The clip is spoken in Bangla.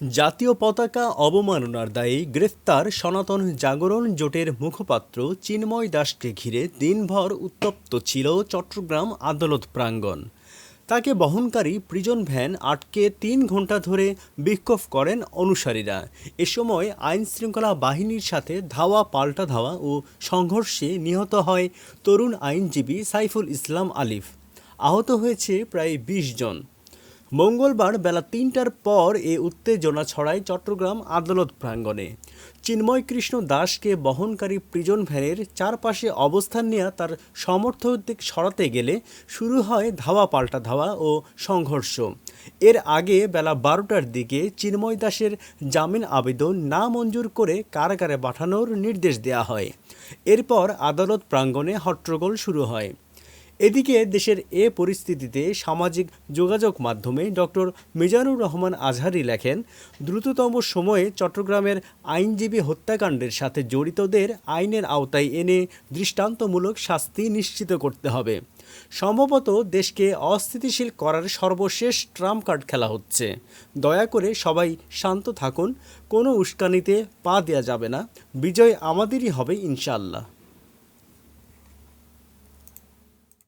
জাতীয় পতাকা অবমাননার দায়ে গ্রেফতার সনাতন জাগরণ জোটের মুখপাত্র চিন্ময় দাসকে ঘিরে দিনভর উত্তপ্ত ছিল চট্টগ্রাম আদালত প্রাঙ্গণ। তাকে বহনকারী প্রিজন ভ্যান আটকে তিন ঘণ্টা ধরে বিক্ষোভ করেন অনুসারীরা। এ সময় আইন শৃঙ্খলা বাহিনীর সাথে ধাওয়া পাল্টা ধাওয়া ও সংঘর্ষে নিহত হয় তরুণ আইনজীবী সাইফুল ইসলাম আলিফ। আহত হয়েছে প্রায় বিশ জন। মঙ্গলবার বেলা তিনটার পর এ উত্তেজনা ছড়ায় চট্টগ্রাম আদালত প্রাঙ্গণে। চিন্ময় কৃষ্ণ দাসকে বহনকারী প্রিজন ভ্যানের চারপাশে অবস্থান নেওয়া তার সমর্থকদের সরাতে গেলে শুরু হয় ধাওয়া পাল্টা ধাওয়া ও সংঘর্ষ। এর আগে বেলা বারোটার দিকে চিন্ময় দাসের জামিন আবেদন না মঞ্জুর করে কারাগারে পাঠানোর নির্দেশ দেওয়া হয়। এরপর আদালত প্রাঙ্গণে হট্টগোল শুরু হয়। এদিকে দেশের এ পরিস্থিতিতে সামাজিক যোগাযোগ মাধ্যমে ডক্টর মিজানুর রহমান আজহারি লেখেন, দ্রুততম সময়ে চট্টগ্রামের আইনজীবী হত্যাকাণ্ডের সাথে জড়িতদের আইনের আওতায় এনে দৃষ্টান্তমূলক শাস্তি নিশ্চিত করতে হবে। সম্ভবত দেশকে অস্থিতিশীল করার সর্বশেষ ট্রাম্প কার্ড খেলা হচ্ছে। দয়া করে সবাই শান্ত থাকুন, কোনো উস্কানিতে পা দেওয়া যাবে না। বিজয় আমাদেরই হবে ইনশাল্লাহ